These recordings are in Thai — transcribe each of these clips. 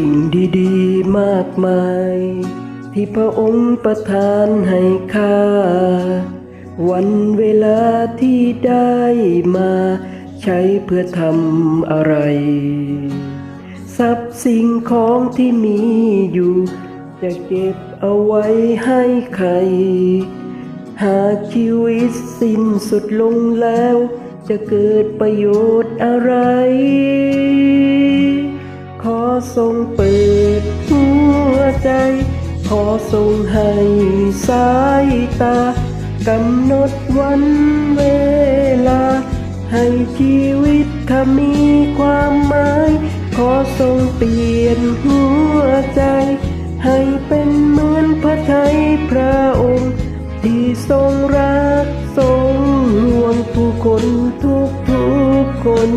สิ่งดีๆมากมาย ที่พระองค์ประทานให้ข้า วันเวลาที่ได้มา ใช้เพื่อทำอะไร ทรัพย์สิ่งของที่มีอยู่ จะเก็บเอาไว้ให้ใคร หากชีวิตสิ้นสุดลงแล้ว จะเกิดประโยชน์อะไร ทรงเปิดหัวใจ ขอทรงให้สายตากำหนดวันเวลา ให้ชีวิตข้ามีความหมาย ขอทรงเปลี่ยนหัวใจ ให้เป็นเหมือนพระไทยพระองค์ ที่ทรงรักทรงห่วงผู้คนทุกทุกคน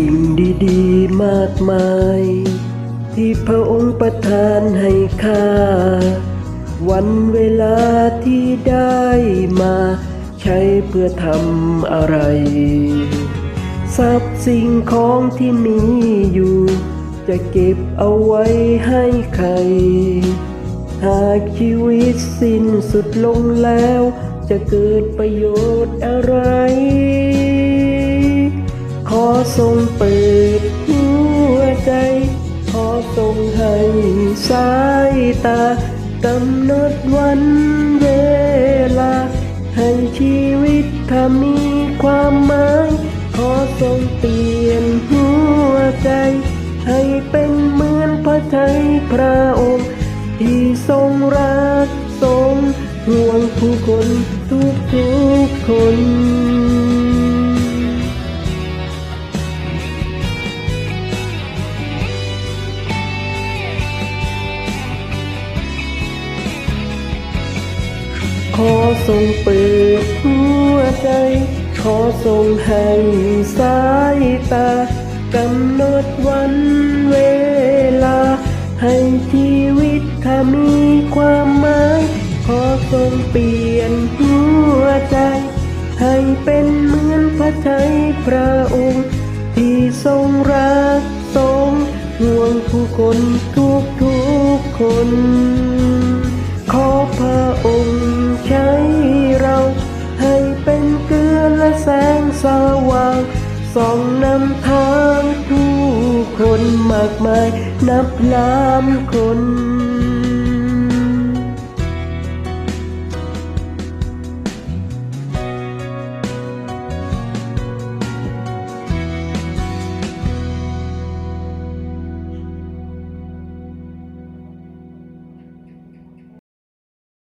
สิ่งดีๆ มากมาย ที่พระองค์ประทานให้ข้า วันเวลาที่ได้มา ใช้เพื่อทำอะไร ทรัพย์สิ่งของที่มีอยู่ จะเก็บเอาไว้ให้ใคร หากชีวิตสิ้นสุดลงแล้ว จะเกิดประโยชน์อะไร อทรงเปิดหัวใจ ขอทรงให้สายตากำหนดวันเวลา ให้ชีวิตถ้ามีความหมาย ขอทรงเปลี่ยนหัวใจ ให้เป็นเหมือนพระทัยพระองค์ ที่ทรงรักทรงห่วงผู้คนทุกทุกๆคน ทรงเปิดหัวใจ ขอทรงให้สายตากำหนดวันเวลา ให้ชีวิตถ้ามีความหมาย ขอทรงเปลี่ยนหัวใจ ให้เป็นเหมือนพระทัยพระองค์ ที่ทรงรักทรงห่วงผู้คนทุกทุกคน ขอพระองค์ใช้ แสงสว่างส่องนำทางผู้คนมากมายนับล้านคน